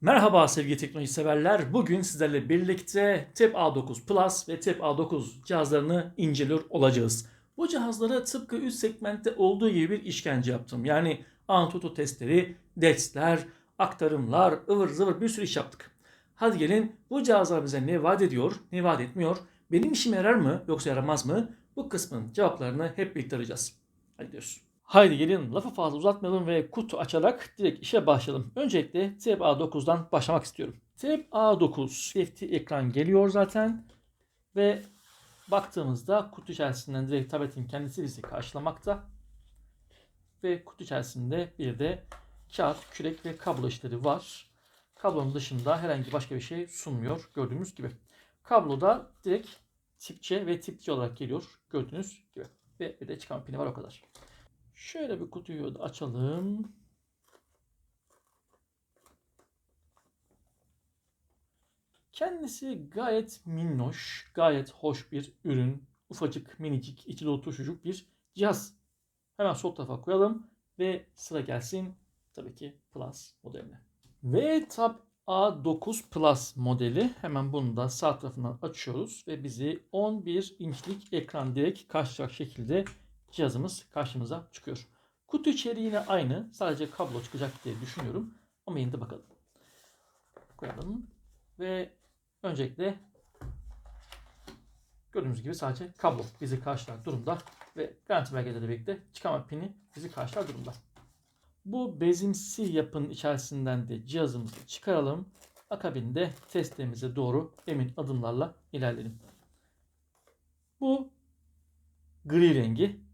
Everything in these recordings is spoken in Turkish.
Merhaba sevgili teknoloji severler. Bugün sizlerle birlikte Tab A9 Plus ve Tab A9 cihazlarını inceliyor olacağız. Bu cihazlara tıpkı üst segmentte olduğu gibi bir işkence yaptım. Yani Antutu testleri, DEX'ler, aktarımlar, ıvır zıvır bir sürü iş yaptık. Hadi gelin bu cihazlar bize ne vaat ediyor, ne vaat etmiyor, benim işime yarar mı yoksa yaramaz mı? Bu kısmın cevaplarını hep birlikte arayacağız. Hadi gidiyoruz. Haydi gelin lafı fazla uzatmayalım ve kutu açarak direkt işe başlayalım. Öncelikle Tab A9'dan başlamak istiyorum. Tab A9 TFT ekran geliyor zaten ve baktığımızda kutu içerisinden direkt tabletin kendisi bizi karşılamakta. Ve kutu içerisinde bir de kağıt, kürek ve kablo işleri var. Kablonun dışında herhangi başka bir şey sunmuyor gördüğümüz gibi. Kabloda direkt tip C ve tip C olarak geliyor gördüğünüz gibi. Ve bir de çıkan pini var o kadar. Şöyle bir kutuyu açalım. Kendisi gayet minnoş, gayet hoş bir ürün. Ufacık, minicik, içi dolu turşucuk bir cihaz. Hemen sol tarafa koyalım ve sıra gelsin tabii ki Plus modeline. Ve Tab A9 Plus modeli. Hemen bunu da sağ tarafından açıyoruz ve bizi 11 inçlik ekran direkt karşılayacak şekilde cihazımız karşımıza çıkıyor. Kutu içeriği yine aynı. Sadece kablo çıkacak diye düşünüyorum. Ama yine de bakalım. Koyalım. Ve öncelikle gördüğünüz gibi sadece kablo bizi karşılar durumda. Ve garanti belgeleriyle birlikte çıkama pini bizi karşılar durumda. Bu bezimsi yapının içerisinden de cihazımızı çıkaralım. Akabinde testlerimize doğru emin adımlarla ilerleyelim. Bu gri rengi.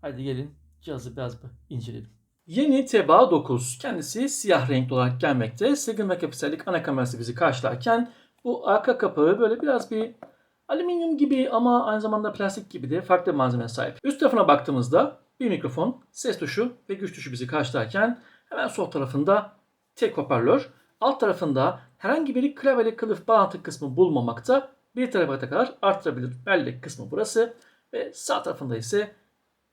Hadi gelin cihazı biraz bir inceleyelim. Yeni TBA 9 kendisi siyah renkli olarak gelmekte. 8 megapiksellik ana kamerası bizi karşılarken bu arka kapağı böyle biraz bir alüminyum gibi ama aynı zamanda plastik gibi de farklı malzemeye sahip. Üst tarafına baktığımızda bir mikrofon, ses tuşu ve güç tuşu bizi karşılarken hemen sol tarafında tek hoparlör, alt tarafında herhangi bir klavyeli kılıf bağlantı kısmı bulmamakta. Bir terabayta kadar arttırabilir bellek kısmı burası ve sağ tarafında ise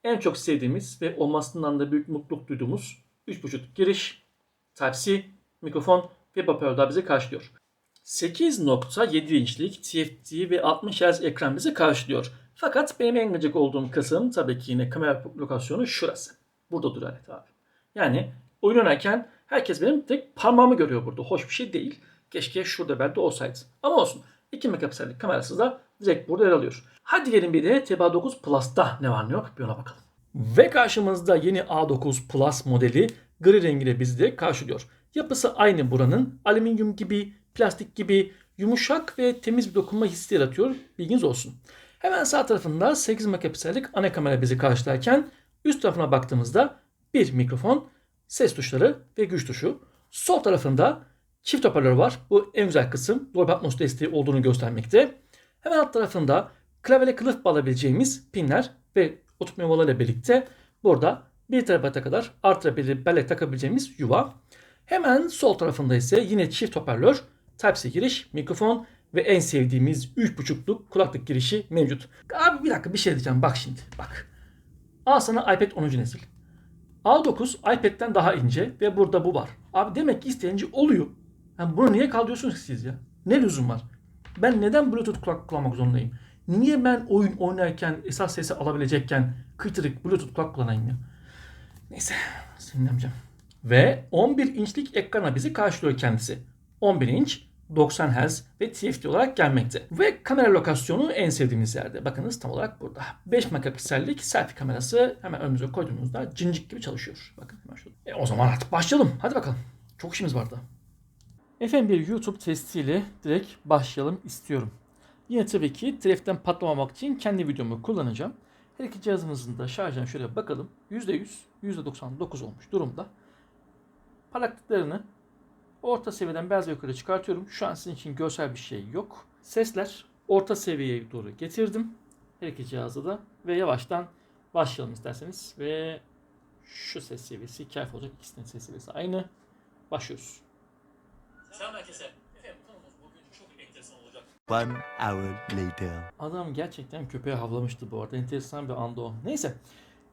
en çok sevdiğimiz ve olmasından da büyük mutluluk duyduğumuz 3.5 giriş, Type-C, mikrofon ve hoparlör bizi karşılıyor. 8.7 inçlik TFT ve 60 Hz ekran bizi karşılıyor. Fakat benim en gıcık olduğum kısım tabii ki yine kamera lokasyonu şurası. Burada duruyor Alet abi. Yani oyun oynarken herkes benim tek parmağımı görüyor burada. Hoş bir şey değil. Keşke şurada belki olsaydı. Ama olsun. 2 megapiksellik kamerası da direkt burada yer alıyor. Hadi gelin bir de TBA 9 Plus'ta ne var ne yok bir ona bakalım. Ve karşımızda yeni A9 Plus modeli gri rengiyle bizi de karşılıyor. Yapısı aynı buranın. Alüminyum gibi, plastik gibi yumuşak ve temiz bir dokunma hissi yaratıyor. Bilginiz olsun. Hemen sağ tarafında 8 megapiksellik ana kamera bizi karşılarken üst tarafına baktığımızda bir mikrofon, ses tuşları ve güç tuşu. Sol tarafında çift hoparlör var. Bu en güzel kısım. Dolby Atmos desteği olduğunu göstermekte. Hemen alt tarafında klavyele kılıf bağlayabileceğimiz pinler ve oturtma yuvalarıyla birlikte burada 1 TB'a kadar artırabilir bellek takabileceğimiz yuva. Hemen sol tarafında ise yine çift hoparlör, Type-C giriş, mikrofon ve en sevdiğimiz 3.5'luk kulaklık girişi mevcut. Abi bir dakika bir şey diyeceğim bak şimdi bak. Al sana iPad 10. nesil. A9 iPad'den daha ince ve burada bu var. Abi demek ki isteyince oluyor. Yani bunu niye kaldırıyorsunuz siz ya? Ne lüzum var? Ben neden Bluetooth kulak kullanmak zorundayım? Niye ben oyun oynarken esas sesi alabilecekken kıytırık Bluetooth kulak kullanayım ya? Neyse sinirleneceğim. Ve 11 inçlik ekrana bizi karşılıyor kendisi. 11 inç 90 Hz ve TFT olarak gelmekte. Ve kamera lokasyonu en sevdiğimiz yerde. Bakınız tam olarak burada. 5 megapiksellik selfie kamerası hemen önümüze koyduğumuzda cincik gibi çalışıyor. Bakın hemen. E, o zaman artık başlayalım. Hadi bakalım. Çok işimiz vardı. Efendim bir YouTube testiyle direkt başlayalım istiyorum. Yine tabii ki telefondan patlamamak için kendi videomu kullanacağım. Her iki cihazımızın da şarjına şöyle bakalım. %100, %99 olmuş durumda. Parlaklıklarını orta seviyeden biraz yukarı çıkartıyorum. Şu an sizin için görsel bir şey yok. Sesler orta seviyeye doğru getirdim. Her iki cihazda da ve yavaştan başlayalım isterseniz. Ve şu ses seviyesi harf olacak. İkisinin ses seviyesi aynı. Başlıyoruz. Selam herkese. Efendim konumuz bugün çok enteresan olacak. One hour later. Adam gerçekten köpeğe havlamıştı bu arada. Enteresan bir anda o. Neyse.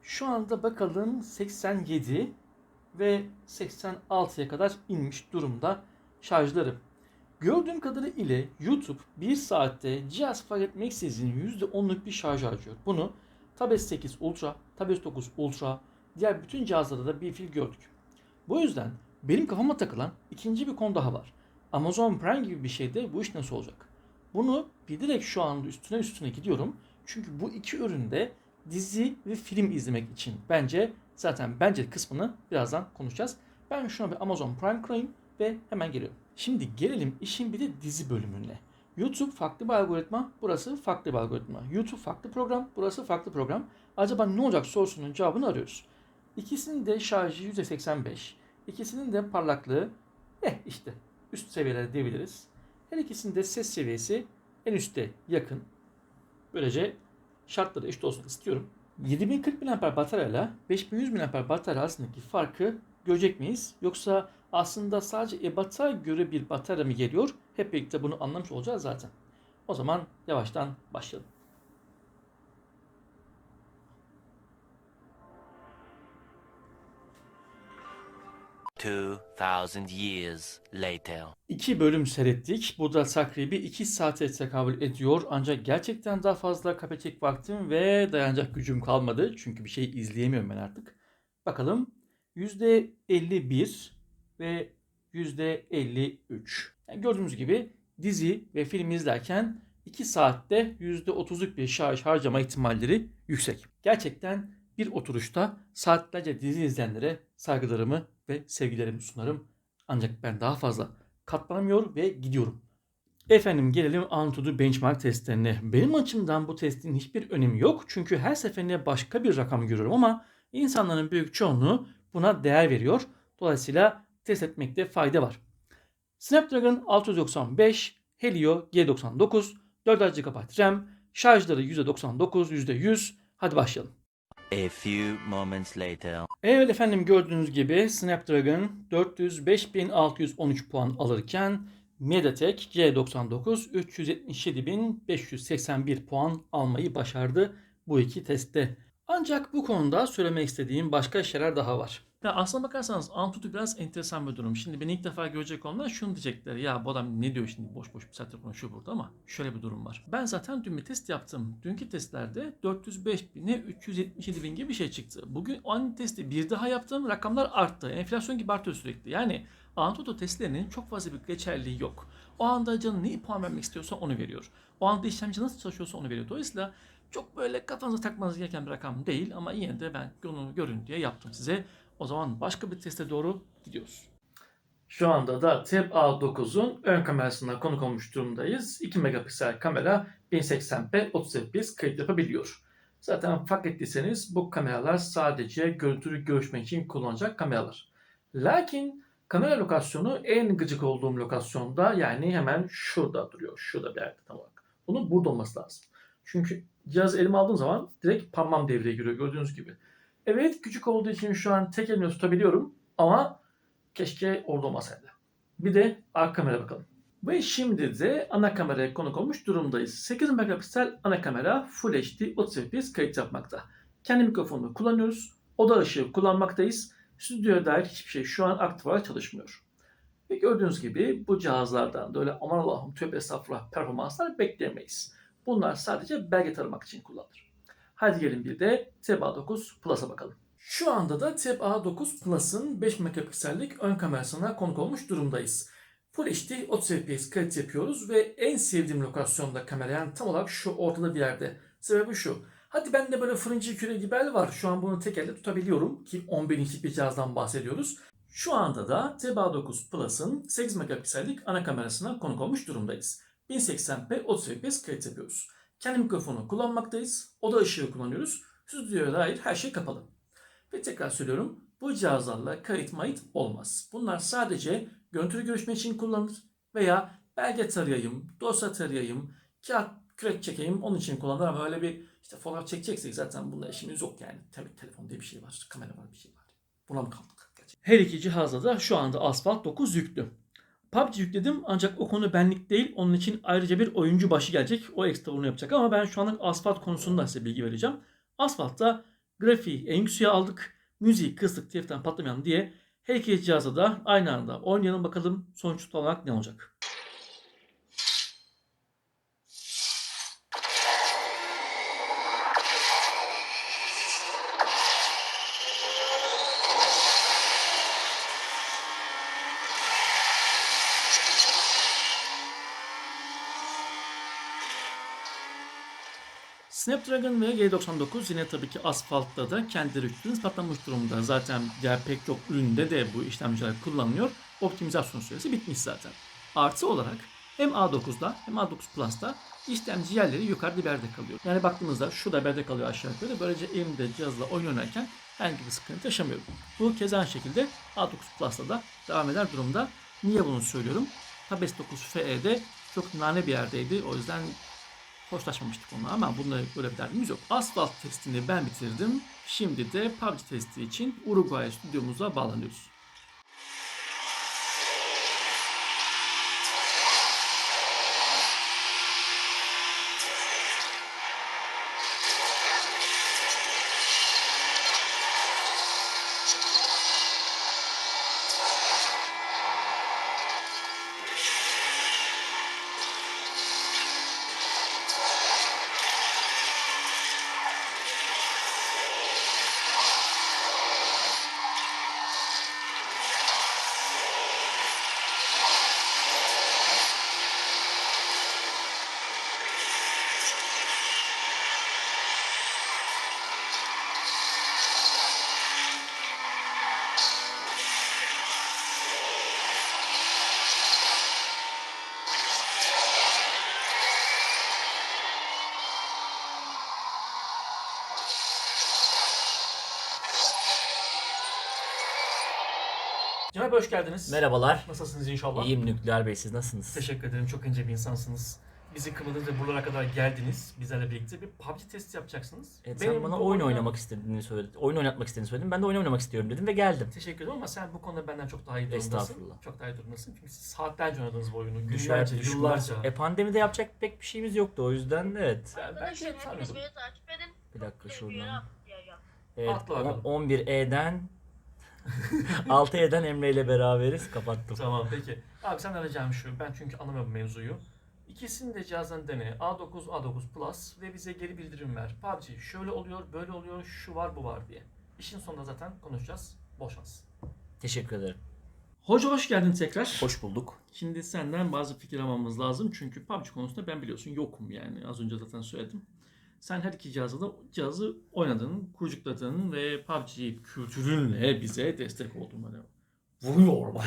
Şu anda bakalım 87 ve 86'ya kadar inmiş durumda. şarjları. Gördüğüm kadarıyla ile YouTube 1 saatte cihaz fark etmeksizin %10'luk bir şarj harcıyor. Bunu Tab S8 Ultra, Tab S9 Ultra, diğer bütün cihazlarda da bir fil gördük. Bu yüzden benim kafama takılan ikinci bir konu daha var. Amazon Prime gibi bir şeyde bu iş nasıl olacak? Bunu bilerek şu anda üstüne üstüne gidiyorum. Çünkü bu iki üründe dizi ve film izlemek için bence zaten bence kısmını birazdan konuşacağız. Ben şuna bir Amazon Prime kurayım ve hemen geliyorum. Şimdi gelelim işin bir de dizi bölümüne. YouTube farklı bir algoritma, burası farklı bir algoritma. YouTube farklı program, burası farklı program. Acaba ne olacak sorusunun cevabını arıyoruz. İkisinin de şarjı %85, ikisinin de parlaklığı eh işte üst seviyelerde diyebiliriz. Her ikisinin de ses seviyesi en üste yakın. Böylece şartları eşit olsun istiyorum. 7040 mAh bataryayla 5100 mAh batarya arasındaki farkı görecek miyiz? Yoksa aslında sadece EBAT'a göre bir batarya mı geliyor? Hep birlikte bunu anlamış olacağız zaten. O zaman yavaştan başlayalım. Two thousand years later. İki bölüm seyrettik. Bu da takribi 2 saate tekabül ediyor. Ancak gerçekten daha fazla kapecek vaktim ve dayanacak gücüm kalmadı. Çünkü bir şey izleyemiyorum ben artık. Bakalım %51 ve %53. Yani gördüğünüz gibi dizi ve film izlerken 2 saatte %30'luk bir şarj harcama ihtimalleri yüksek. Gerçekten bir oturuşta saatlerce dizi izleyenlere saygılarımı ve sevgilerimi sunarım. Ancak ben daha fazla katlanamıyor ve gidiyorum. Efendim gelelim Antutu benchmark testlerine. Benim açımdan bu testin hiçbir önemi yok. Çünkü her seferinde başka bir rakam görüyorum ama insanların büyük çoğunluğu buna değer veriyor. Dolayısıyla test etmekte fayda var. Snapdragon 695, Helio G99, 4 GB RAM, şarjları %99, %100. Hadi başlayalım. A few moments later. Evet efendim gördüğünüz gibi Snapdragon 405.613 puan alırken MediaTek C99 377.581 puan almayı başardı bu iki testte. Ancak bu konuda söylemek istediğim başka şeyler daha var. Ya aslına bakarsanız Antutu biraz enteresan bir durum. Şimdi beni ilk defa görecek olanlar şunu diyecekler. Ya bu adam ne diyor şimdi boş boş bir saattir konuşuyor burada ama şöyle bir durum var. Ben zaten dün bir test yaptım. Dünkü testlerde 405 bine 377 bin gibi bir şey çıktı. Bugün aynı testi bir daha yaptım. Rakamlar arttı. Enflasyon gibi artıyor sürekli. Yani Antutu testlerinin çok fazla bir geçerliği yok. O anda canı ne puan vermek istiyorsa onu veriyor. O anda işlemci nasıl çalışıyorsa onu veriyor. Dolayısıyla çok böyle kafanıza takmanız gereken bir rakam değil ama yine de ben onu görün diye yaptım size. O zaman başka bir teste doğru gidiyoruz. Şu anda da Tab A9'un ön kamerasına konuk olmuş durumdayız. 2 megapiksel kamera 1080p 30 fps kayıt yapabiliyor. Zaten fark ettiyseniz bu kameralar sadece görüntülü görüşme için kullanacak kameralar. Lakin kamera lokasyonu en gıcık olduğum lokasyonda yani hemen şurada duruyor. Şurada bir yerde tam olarak. Bunun burada olması lazım. Çünkü cihazı elime aldığım zaman direkt parmağım devreye giriyor gördüğünüz gibi. Evet küçük olduğu için şu an tek elimle tutabiliyorum ama keşke orada olmasaydı. Bir de arka kamera bakalım. Ve şimdi de ana kameraya konuk olmuş durumdayız. 8 megapiksel ana kamera Full HD 30 fps kayıt yapmakta. Kendi mikrofonunu kullanıyoruz. Oda ışığı kullanmaktayız. Stüdyoya dair hiçbir şey şu an aktif olarak çalışmıyor. Ve gördüğünüz gibi bu cihazlardan da öyle aman Allah'ım tövbe estağfurullah performanslar bekleyemeyiz. Bunlar sadece belge taramak için kullanılır. Hadi gelin bir de Tab A9 Plus'a bakalım. Şu anda da Tab A9 Plus'ın 5 megapiksellik ön kamerasına konuk olmuş durumdayız. Full HD 30 fps kayıt yapıyoruz ve en sevdiğim lokasyonda kamera yani tam olarak şu ortada bir yerde. Sebebi şu. Hadi bende böyle fırıncı küre gibi el var. Şu an bunu tek elde tutabiliyorum ki 11 inçlik bir cihazdan bahsediyoruz. Şu anda da Tab A9 Plus'ın 8 megapiksellik ana kamerasına konuk olmuş durumdayız. 1080p 30 fps kayıt yapıyoruz. Kendi mikrofonu kullanmaktayız. Oda ışığı kullanıyoruz. Stüdyoya dair her şey kapalı. Ve tekrar söylüyorum bu cihazlarla kayıt mayıt olmaz. Bunlar sadece görüntülü görüşme için kullanılır veya belge tarayayım, dosya tarayayım, kağıt kürek çekeyim onun için kullanılır ama öyle bir işte fotoğraf çekeceksek zaten bunda işimiz yok yani. Tabii telefon diye bir şey var, kamera var bir şey var. Buna mı kaldık? Her iki cihazda da şu anda Asphalt 9 yüklü. PUBG yükledim ancak o konu benlik değil. Onun için ayrıca bir oyuncu başı gelecek. O ekstra onu yapacak ama ben şu anlık Asphalt konusunda size bilgi vereceğim. Asphalt'ta grafiği en yükseğe aldık. Müziği kıstık TF'den patlamayalım diye Her iki cihazda da aynı anda oynayalım bakalım sonuç olarak ne olacak. Snapdragon ve G99 yine tabii ki asfaltta da kendileri üstünüz patlamış durumda. Zaten diğer pek çok üründe de bu işlemciler kullanılıyor. Optimizasyon süresi bitmiş zaten. Artı olarak hem A9'da hem A9 Plus'ta işlemci yerleri yukarıda bir kalıyor. Yani baktığınızda şu da bir yerde kalıyor aşağı yukarı. Böylece elimde cihazla oynarken herhangi bir sıkıntı yaşamıyorum. Bu keza aynı şekilde A9 Plus'ta da devam eder durumda. Niye bunu söylüyorum? Tab S9 FE'de çok nane bir yerdeydi. O yüzden hoşlaşmamıştık onunla ama bunda böyle bir derdimiz yok. Asfalt testini ben bitirdim. Şimdi de PUBG testi için Uruguay stüdyomuza bağlanıyoruz. Cemal Bey hoş geldiniz. Merhabalar. Nasılsınız inşallah? İyiyim Nükleer Bey siz nasılsınız? Teşekkür ederim. Çok ince bir insansınız. Bizi kırmadınız ve buralara kadar geldiniz. Bizlerle birlikte bir PUBG testi yapacaksınız. Evet, Benim sen bana oyun oyunda- oynamak istediğini söyledin. Oyun oynatmak istediğini söyledin. Ben de oyun oynamak istiyorum dedim ve geldim. Teşekkür ederim ama sen bu konuda benden çok daha iyi durumdasın. Estağfurullah. Çok daha iyi durumdasın. Çünkü siz saatlerce oynadınız bu oyunu. Günlerce, düşler. yıllarca. E pandemide yapacak pek bir şeyimiz yoktu o yüzden evet. Ben, ben şey Arkadaşlar hepiniz sanmıyordum. beni takip edin. Bir dakika şuradan. Evet, Atla bakalım. 11E'den 6E'den Emre ile beraberiz. Kapattım. Tamam peki. Abi sen arayacağım şu. Ben çünkü anlamıyorum mevzuyu. İkisini de cihazdan dene. A9, A9 Plus ve bize geri bildirim ver. PUBG şöyle oluyor, böyle oluyor, şu var, bu var diye. İşin sonunda zaten konuşacağız. Bol şans. Teşekkür ederim. Hoca hoş geldin tekrar. Hoş bulduk. Şimdi senden bazı fikir almamız lazım. Çünkü PUBG konusunda ben biliyorsun yokum yani. Az önce zaten söyledim. Sen her iki cihazda da cihazı oynadın, kurucukladın ve PUBG kültürünle bize destek oldun. Böyle vuruyor bana.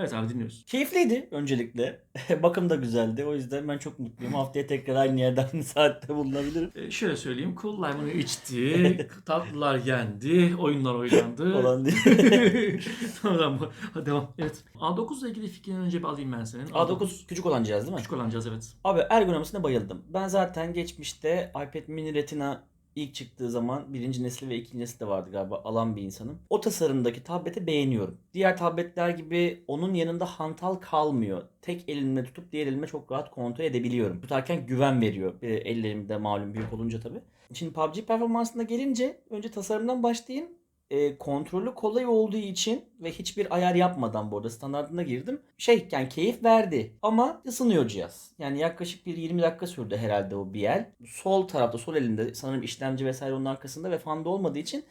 Evet abi dinliyoruz. Keyifliydi öncelikle. Bakım da güzeldi. O yüzden ben çok mutluyum. Haftaya tekrar aynı yerde aynı saatte bulunabilirim. Ee, şöyle söyleyeyim. Cool Lime'ını içti, tatlılar yendi, oyunlar oynandı. Olan değil. tamam hadi devam. Evet. A9 ile ilgili fikrini önce bir alayım ben senin. A9 küçük olan cihaz değil mi? küçük olan cihaz evet. Abi ergonomisine bayıldım. Ben zaten geçmişte iPad mini Retina ilk çıktığı zaman birinci nesli ve ikinci nesli de vardı galiba alan bir insanım. O tasarımdaki tableti beğeniyorum. Diğer tabletler gibi onun yanında hantal kalmıyor. Tek elimle tutup diğer elime çok rahat kontrol edebiliyorum. Tutarken güven veriyor. Ellerimde malum büyük olunca tabii. Şimdi PUBG performansına gelince önce tasarımdan başlayayım. E, kontrolü kolay olduğu için ve hiçbir ayar yapmadan bu arada standartına girdim. Şey yani keyif verdi ama ısınıyor cihaz. Yani yaklaşık bir 20 dakika sürdü herhalde o bir el. Sol tarafta sol elinde sanırım işlemci vesaire onun arkasında ve fanda olmadığı için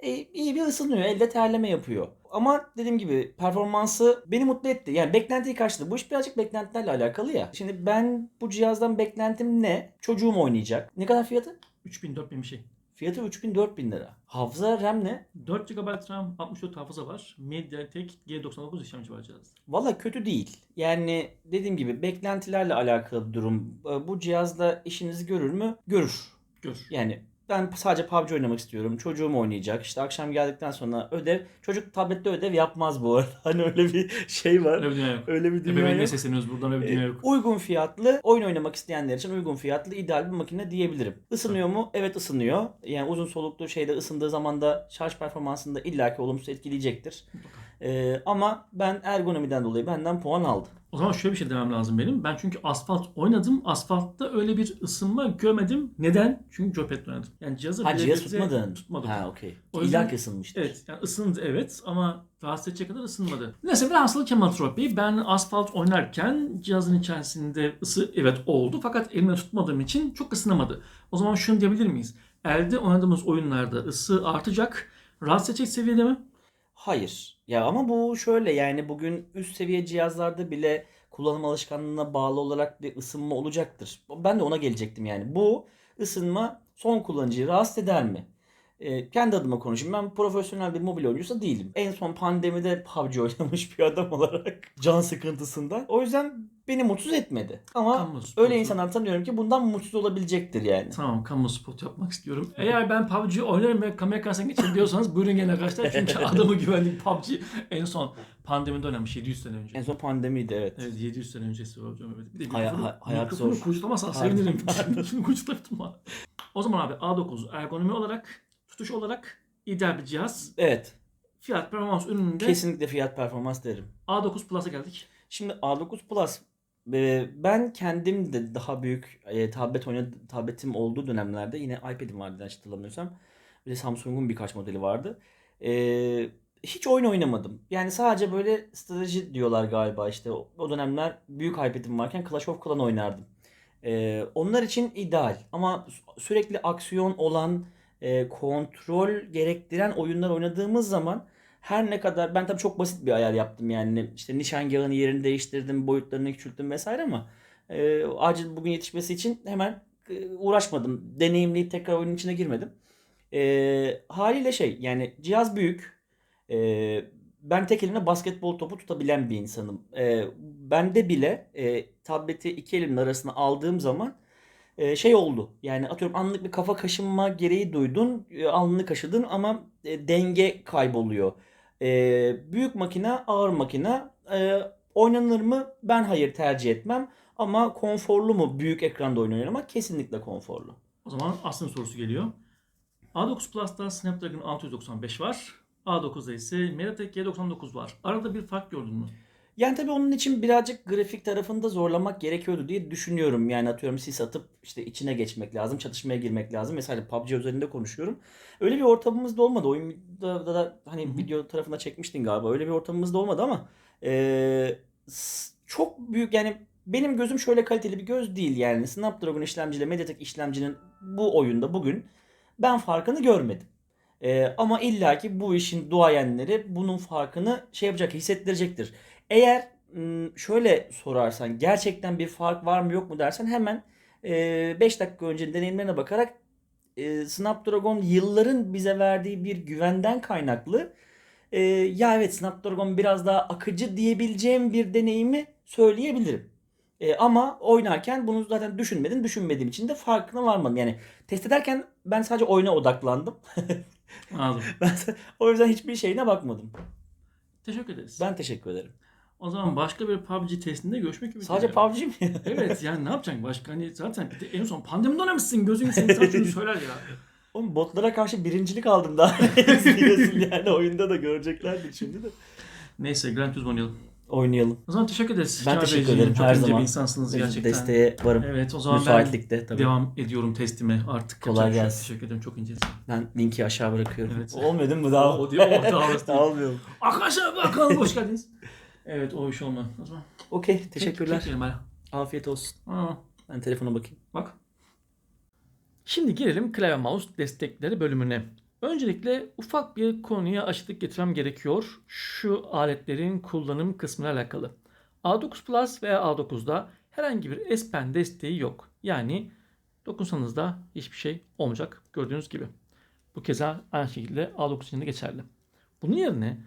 e, iyi bir ısınıyor. Elde terleme yapıyor. Ama dediğim gibi performansı beni mutlu etti. Yani beklentiyi karşıladı. Bu iş birazcık beklentilerle alakalı ya. Şimdi ben bu cihazdan beklentim ne? Çocuğum oynayacak. Ne kadar fiyatı? 3000 4000 bir şey. Fiyatı 3000-4000 lira. Hafıza RAM ne? 4 GB RAM, 64 hafıza var. MediaTek G99 işlemci var cihazda. Valla kötü değil. Yani dediğim gibi beklentilerle alakalı bir durum. Bu cihazla işinizi görür mü? Görür. Gör. Yani ben sadece PUBG oynamak istiyorum. Çocuğum oynayacak. İşte akşam geldikten sonra ödev. Çocuk tablette ödev yapmaz bu arada. Hani öyle bir şey var. Öyle bir dünya yok. Öyle bir dünya Ebeveynine yok. sesleniyoruz buradan öyle bir dünya Ee, yok. uygun fiyatlı oyun oynamak isteyenler için uygun fiyatlı ideal bir makine diyebilirim. Isınıyor mu? Evet ısınıyor. Yani uzun soluklu şeyde ısındığı zaman da şarj performansını da illaki olumsuz etkileyecektir. Ee, ama ben ergonomiden dolayı benden puan aldı. O zaman şöyle bir şey demem lazım benim. Ben çünkü asfalt oynadım. Asfaltta öyle bir ısınma görmedim. Neden? Çünkü joypad'le oynadım. Yani cihazı Ha cihaz tutmadın. Tutmadım. Ha okey. İlla ısınmıştır. Evet yani ısındı evet ama rahatsız edecek kadar ısınmadı. Neyse Trup Bey ben asfalt oynarken cihazın içerisinde ısı evet oldu fakat elimle tutmadığım için çok ısınamadı. O zaman şunu diyebilir miyiz? Elde oynadığımız oyunlarda ısı artacak, rahatsız edecek seviyede mi? Hayır. Ya ama bu şöyle yani bugün üst seviye cihazlarda bile kullanım alışkanlığına bağlı olarak bir ısınma olacaktır. Ben de ona gelecektim yani. Bu ısınma son kullanıcıyı rahatsız eder mi? Ee, kendi adıma konuşayım. Ben profesyonel bir mobil oyuncusu değilim. En son pandemide PUBG oynamış bir adam olarak can sıkıntısından. O yüzden beni mutsuz etmedi. Ama Kamu spotu. öyle insanlar tanıyorum ki bundan mutsuz olabilecektir yani. Tamam kamu spot yapmak istiyorum. Eğer ben PUBG oynarım ve kamera karşısına geçerim diyorsanız buyurun gene arkadaşlar. Çünkü adamı güvenlik PUBG en son pandemide oynamış 700 sene önce. En son pandemiydi evet. Evet 700 sene öncesi hocam evet. Bir de Hay- mikrofonu, hay- hayat mikrofonu zor. kurculamazsan Pardon, sevinirim. Şunu kurculatma. O zaman abi A9 ergonomi olarak, tutuş olarak ideal bir cihaz. Evet. Fiyat performans ürününde Kesinlikle fiyat performans derim. A9 Plus'a geldik. Şimdi A9 Plus ben kendim de daha büyük e, tablet oynadı, tabletim olduğu dönemlerde yine iPad'im vardı yanlış hatırlamıyorsam. Bir de Samsung'un birkaç modeli vardı. E, hiç oyun oynamadım. Yani sadece böyle strateji diyorlar galiba işte. O, dönemler büyük iPad'im varken Clash of Clans oynardım. E, onlar için ideal ama sü- sürekli aksiyon olan, e, kontrol gerektiren oyunlar oynadığımız zaman her ne kadar ben tabii çok basit bir ayar yaptım yani işte nişangahın yerini değiştirdim, boyutlarını küçülttüm vesaire ama e, acil bugün yetişmesi için hemen e, uğraşmadım. Deneyimleyip tekrar oyunun içine girmedim. E, haliyle şey yani cihaz büyük. E, ben tek elimle basketbol topu tutabilen bir insanım. E, bende bile e, tableti iki elimin arasına aldığım zaman e, şey oldu. Yani atıyorum anlık bir kafa kaşınma gereği duydun, e, alnını kaşıdın ama e, denge kayboluyor. E, büyük makine, ağır makine e, oynanır mı? Ben hayır tercih etmem. Ama konforlu mu büyük ekranda oyun oynamak? Kesinlikle konforlu. O zaman aslında sorusu geliyor. A9 Plus'ta Snapdragon 695 var. A9'da ise MediaTek G99 var. Arada bir fark gördün mü? Yani tabii onun için birazcık grafik tarafında zorlamak gerekiyordu diye düşünüyorum. Yani atıyorum sis atıp işte içine geçmek lazım, çatışmaya girmek lazım. Mesela PUBG üzerinde konuşuyorum. Öyle bir ortamımız da olmadı. Oyunda da, da hani Hı hı. video tarafına çekmiştin galiba. Öyle bir ortamımız da olmadı ama e, çok büyük yani benim gözüm şöyle kaliteli bir göz değil yani. Snapdragon işlemciyle MediaTek işlemcinin bu oyunda bugün ben farkını görmedim. Ee, ama illaki bu işin duayenleri bunun farkını şey yapacak, hissettirecektir. Eğer şöyle sorarsan gerçekten bir fark var mı yok mu dersen hemen 5 dakika önce deneyimlerine bakarak Snapdragon yılların bize verdiği bir güvenden kaynaklı ya evet Snapdragon biraz daha akıcı diyebileceğim bir deneyimi söyleyebilirim. E, ama oynarken bunu zaten düşünmedim. Düşünmediğim için de farkına varmadım. Yani test ederken ben sadece oyuna odaklandım. Anladım. Ben o yüzden hiçbir şeyine bakmadım. Teşekkür ederiz. Ben teşekkür ederim. O zaman başka bir PUBG testinde görüşmek üzere. Sadece PUBG mi? Evet yani ne yapacaksın başka? Hani zaten bir de en son pandemide oynamışsın. Gözün seni insan şunu söyler ya. Oğlum botlara karşı birincilik aldım daha. Diyorsun yani oyunda da göreceklerdir şimdi de. Neyse Grand Turismo oynayalım. Oynayalım. O zaman teşekkür ederiz. Ben Kemal teşekkür ederim, Çok her zaman. bir insansınız gerçekten. Desteğe varım. Evet o zaman ben Müsaitlikte tabii. devam ediyorum testime artık. Kolay şey gelsin. Teşekkür ederim çok incesin. Ben linki aşağı bırakıyorum. Evet. Olmuyor değil mi bu daha? O diyor, o daha orası değil. Daha olmuyor. mu? Arkadaşlar bakalım hoş geldiniz. Evet o iş olma. O zaman. Okey teşekkürler. Tek Afiyet olsun. Aa, Ben telefona bakayım. bak. Şimdi gelelim klavye mouse destekleri bölümüne. Öncelikle ufak bir konuya açıklık getirmem gerekiyor. Şu aletlerin kullanım kısmına alakalı. A9 Plus veya A9'da herhangi bir S Pen desteği yok. Yani dokunsanız da hiçbir şey olmayacak gördüğünüz gibi. Bu keza aynı şekilde A9 için de geçerli. Bunun yerine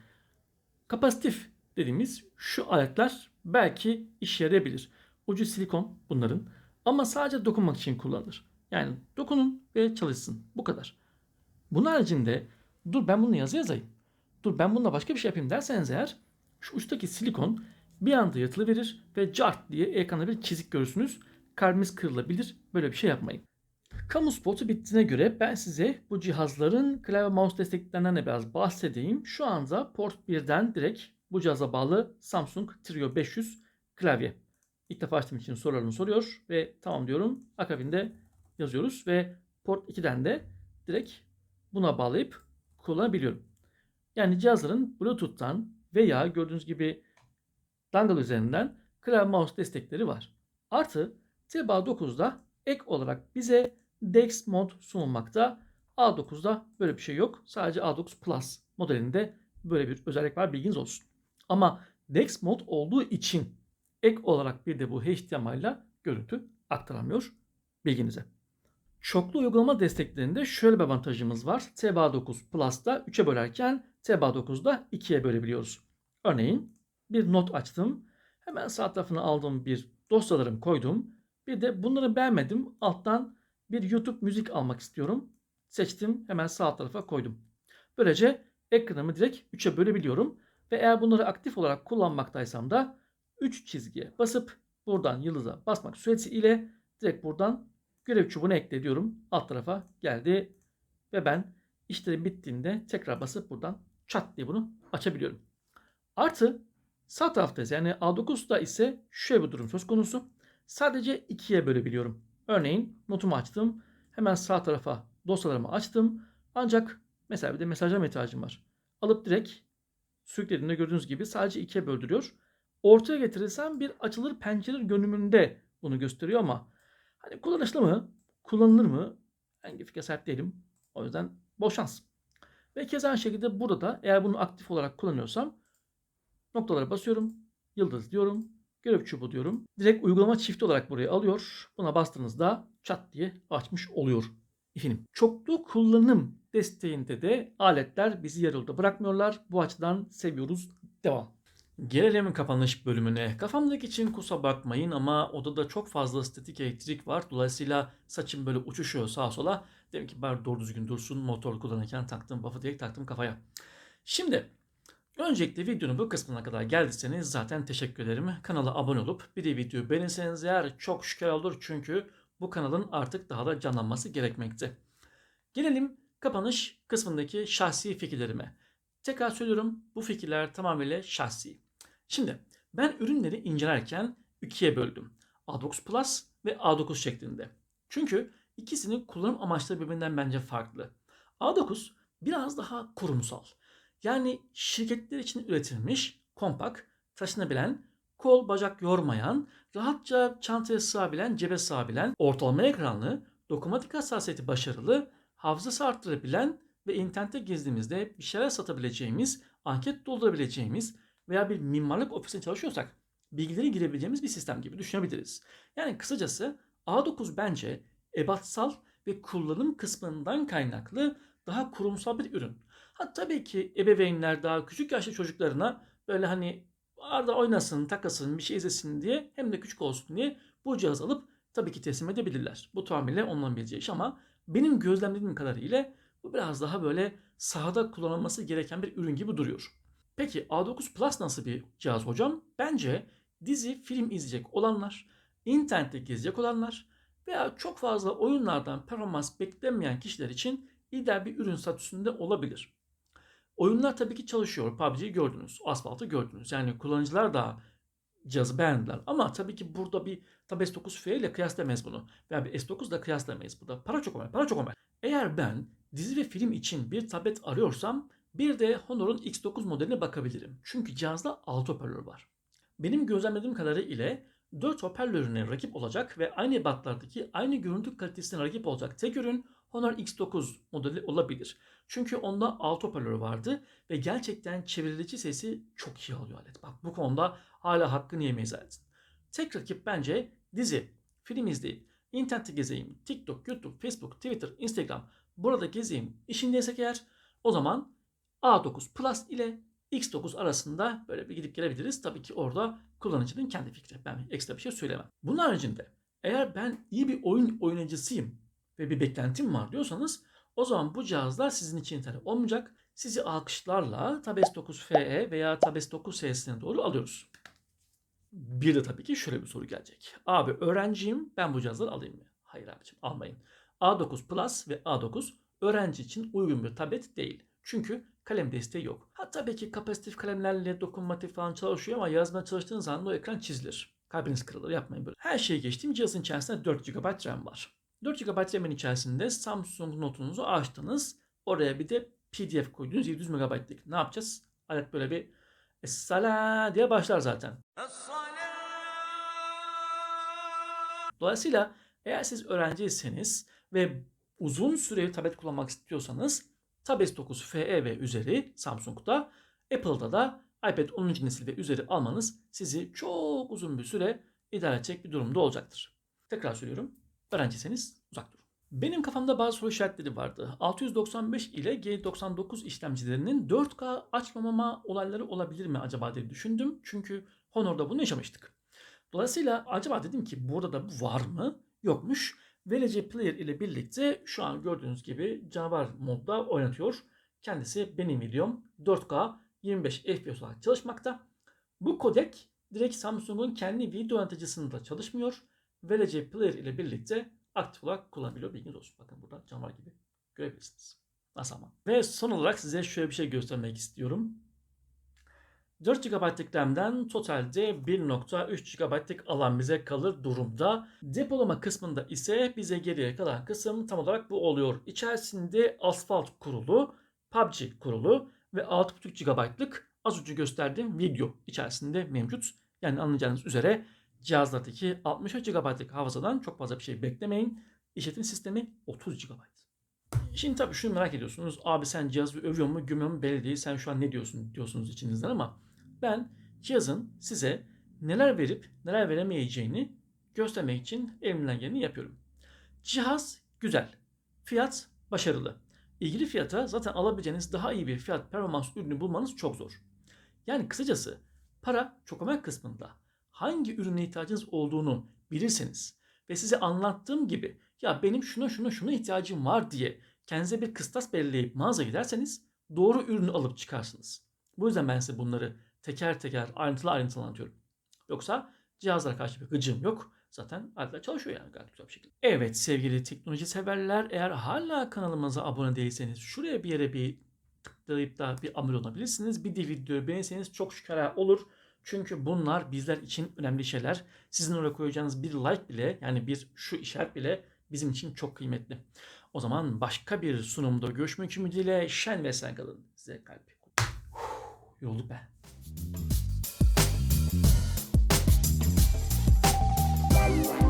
kapasitif dediğimiz şu aletler belki işe yarayabilir. Ucu silikon bunların ama sadece dokunmak için kullanılır. Yani dokunun ve çalışsın. Bu kadar. Bunun haricinde dur ben bunu yazı yazayım. Dur ben bununla başka bir şey yapayım derseniz eğer şu uçtaki silikon bir anda yırtılıverir ve cart diye ekranda bir çizik görürsünüz. Kalbimiz kırılabilir. Böyle bir şey yapmayın. Kamu spotu bittiğine göre ben size bu cihazların klavye mouse desteklerinden de biraz bahsedeyim. Şu anda port 1'den direkt bu cihaza bağlı Samsung Trio 500 klavye. İlk defa açtığım için sorularını soruyor ve tamam diyorum. Akabinde yazıyoruz ve port 2'den de direkt buna bağlayıp kullanabiliyorum. Yani cihazların Bluetooth'tan veya gördüğünüz gibi dongle üzerinden klavye mouse destekleri var. Artı TBA 9'da ek olarak bize DeX mod sunulmakta. A9'da böyle bir şey yok. Sadece A9 Plus modelinde böyle bir özellik var bilginiz olsun. Ama DeX mod olduğu için ek olarak bir de bu HDMI ile görüntü aktaramıyor bilginize. Çoklu uygulama desteklerinde şöyle bir avantajımız var. TBA 9 Plus'ta 3'e bölerken TBA 9'da 2'ye bölebiliyoruz. Örneğin bir not açtım. Hemen sağ tarafına aldığım bir dosyalarım koydum. Bir de bunları beğenmedim. Alttan bir YouTube müzik almak istiyorum. Seçtim. Hemen sağ tarafa koydum. Böylece ekranımı direkt 3'e bölebiliyorum. Ve eğer bunları aktif olarak kullanmaktaysam da 3 çizgiye basıp buradan yıldıza basmak suretiyle direkt buradan görev çubuğunu ekle diyorum. Alt tarafa geldi. Ve ben işlerim bittiğinde tekrar basıp buradan çat diye bunu açabiliyorum. Artı sağ taraftayız. Yani A9'da ise şöyle bir durum söz konusu. Sadece ikiye bölebiliyorum. Örneğin notumu açtım. Hemen sağ tarafa dosyalarımı açtım. Ancak mesela bir de mesajlama ihtiyacım var. Alıp direkt sürüklediğimde gördüğünüz gibi sadece ikiye böldürüyor. Ortaya getirirsem bir açılır pencere görünümünde bunu gösteriyor ama hani kullanışlı mı? Kullanılır mı? Hangi fikre sahip değilim. O yüzden bol şans. Ve keza aynı şekilde burada da eğer bunu aktif olarak kullanıyorsam noktalara basıyorum. Yıldız diyorum. Görev çubuğu diyorum. Direkt uygulama çifti olarak buraya alıyor. Buna bastığınızda çat diye açmış oluyor. Efendim çoklu kullanım desteğinde de aletler bizi yarı yolda bırakmıyorlar. Bu açıdan seviyoruz. Devam. Gelelim kapanış bölümüne. Kafamdaki için kusa bakmayın ama odada çok fazla statik elektrik var. Dolayısıyla saçım böyle uçuşuyor sağa sola. Dedim ki bari doğru düzgün dursun. Motor kullanırken taktım buff'ı direkt taktım kafaya. Şimdi Öncelikle videonun bu kısmına kadar geldiyseniz zaten teşekkür ederim. Kanala abone olup bir de videoyu beğenirseniz eğer çok şükür olur çünkü bu kanalın artık daha da canlanması gerekmekte. Gelelim kapanış kısmındaki şahsi fikirlerime. Tekrar söylüyorum bu fikirler tamamıyla şahsi. Şimdi ben ürünleri incelerken ikiye böldüm. A9 Plus ve A9 şeklinde. Çünkü ikisinin kullanım amaçları birbirinden bence farklı. A9 biraz daha kurumsal. Yani şirketler için üretilmiş, kompakt, taşınabilen, kol bacak yormayan, rahatça çantaya sığabilen, cebe sığabilen, ortalama ekranlı, dokunmatik hassasiyeti başarılı, hafızası arttırabilen ve internette gezdiğimizde bir şeyler satabileceğimiz, anket doldurabileceğimiz veya bir mimarlık ofisinde çalışıyorsak bilgileri girebileceğimiz bir sistem gibi düşünebiliriz. Yani kısacası A9 bence ebatsal ve kullanım kısmından kaynaklı daha kurumsal bir ürün. Ha tabii ki ebeveynler daha küçük yaşta çocuklarına böyle hani arada oynasın, takasın, bir şey izlesin diye hem de küçük olsun diye bu cihaz alıp tabii ki teslim edebilirler. Bu tamamıyla ondan bileceği iş ama benim gözlemlediğim kadarıyla bu biraz daha böyle sahada kullanılması gereken bir ürün gibi duruyor. Peki A9 Plus nasıl bir cihaz hocam? Bence dizi, film izleyecek olanlar, internette gezecek olanlar veya çok fazla oyunlardan performans beklemeyen kişiler için ideal bir ürün statüsünde olabilir. Oyunlar tabii ki çalışıyor. PUBG'yi gördünüz. Asfalt'ı gördünüz. Yani kullanıcılar da cihazı beğendiler. Ama tabii ki burada bir tabi S9F ile kıyaslayamayız bunu. Veya bir S9 ile kıyaslayamayız burada. Para çok önemli. Para çok önemli. Eğer ben dizi ve film için bir tablet arıyorsam bir de Honor'un X9 modeline bakabilirim. Çünkü cihazda 6 hoparlör var. Benim gözlemlediğim kadarıyla 4 hoparlörüne rakip olacak ve aynı ebatlardaki aynı görüntü kalitesine rakip olacak tek ürün Honor X9 modeli olabilir. Çünkü onda alt hoparlörü vardı ve gerçekten çevreleyici sesi çok iyi alıyor alet. Bak bu konuda hala hakkını yemeyiz aletin. Tek rakip bence dizi, film izleyip, internette gezeyim, TikTok, YouTube, Facebook, Twitter, Instagram burada gezeyim işindeysek eğer o zaman A9 Plus ile X9 arasında böyle bir gidip gelebiliriz. Tabii ki orada kullanıcının kendi fikri. Ben ekstra bir şey söylemem. Bunun haricinde eğer ben iyi bir oyun oynayıcısıyım ve bir beklentim var diyorsanız o zaman bu cihazlar sizin için yeterli olmayacak. Sizi alkışlarla Tab S9 FE veya Tab S9 serisine doğru alıyoruz. Bir de tabii ki şöyle bir soru gelecek. Abi öğrenciyim ben bu cihazları alayım mı? Hayır abicim almayın. A9 Plus ve A9 öğrenci için uygun bir tablet değil. Çünkü kalem desteği yok. Ha tabii ki kapasitif kalemlerle dokunmatik falan çalışıyor ama yazma çalıştığınız anda o ekran çizilir. Kalbiniz kırılır yapmayın böyle. Her şeyi geçtiğim cihazın içerisinde 4 GB RAM var. 4 GB RAM'in içerisinde Samsung notunuzu açtınız. Oraya bir de PDF koydunuz 700 MB'lik. Ne yapacağız? Alet böyle bir Essala diye başlar zaten. Dolayısıyla eğer siz öğrenciyseniz ve uzun süreli tablet kullanmak istiyorsanız Tab S9 FE ve üzeri Samsung'da, Apple'da da iPad 10. nesil ve üzeri almanız sizi çok uzun bir süre idare edecek bir durumda olacaktır. Tekrar söylüyorum. Öğrenciyseniz uzak durun. Benim kafamda bazı soru işaretleri vardı. 695 ile G99 işlemcilerinin 4K açmamama olayları olabilir mi acaba diye düşündüm. Çünkü Honor'da bunu yaşamıştık. Dolayısıyla acaba dedim ki burada da bu var mı? Yokmuş. VLC Player ile birlikte şu an gördüğünüz gibi canavar modda oynatıyor. Kendisi benim videom 4K 25 FPS olarak çalışmakta. Bu kodek direkt Samsung'un kendi video yöneticisinde çalışmıyor. VLC Player ile birlikte aktif olarak kullanılıyor. Bilginiz olsun. Bakın burada canavar gibi görebilirsiniz. Nasıl ama? Ve son olarak size şöyle bir şey göstermek istiyorum. 4 GB'lık RAM'den totalde 1.3 GB'lık alan bize kalır durumda. Depolama kısmında ise bize geriye kalan kısım tam olarak bu oluyor. İçerisinde asfalt kurulu, PUBG kurulu ve 6.5 GB'lık az önce gösterdiğim video içerisinde mevcut. Yani anlayacağınız üzere cihazlardaki 63 GB'lık hafızadan çok fazla bir şey beklemeyin. İşletim sistemi 30 GB. Şimdi tabii şunu merak ediyorsunuz. Abi sen cihazı övüyor mu gömüyor mu belli değil. Sen şu an ne diyorsun diyorsunuz içinizden ama ben cihazın size neler verip neler veremeyeceğini göstermek için elimden geleni yapıyorum. Cihaz güzel. Fiyat başarılı. İlgili fiyata zaten alabileceğiniz daha iyi bir fiyat performans ürünü bulmanız çok zor. Yani kısacası para çok önemli kısmında hangi ürüne ihtiyacınız olduğunu bilirseniz ve size anlattığım gibi ya benim şuna şuna şuna ihtiyacım var diye kendinize bir kıstas belirleyip mağaza giderseniz doğru ürünü alıp çıkarsınız. Bu yüzden ben size bunları teker teker ayrıntılı ayrıntılı anlatıyorum. Yoksa cihazlara karşı bir gıcığım yok. Zaten aletler çalışıyor yani gayet güzel bir şekilde. Evet sevgili teknoloji severler eğer hala kanalımıza abone değilseniz şuraya bir yere bir tıklayıp da bir abone olabilirsiniz. Bir de videoyu beğenirseniz çok şükür olur. Çünkü bunlar bizler için önemli şeyler. Sizin oraya koyacağınız bir like bile yani bir şu işaret bile bizim için çok kıymetli. O zaman başka bir sunumda görüşmek ümidiyle şen ve sen kalın. Size kalp. Yorulduk be. Thank you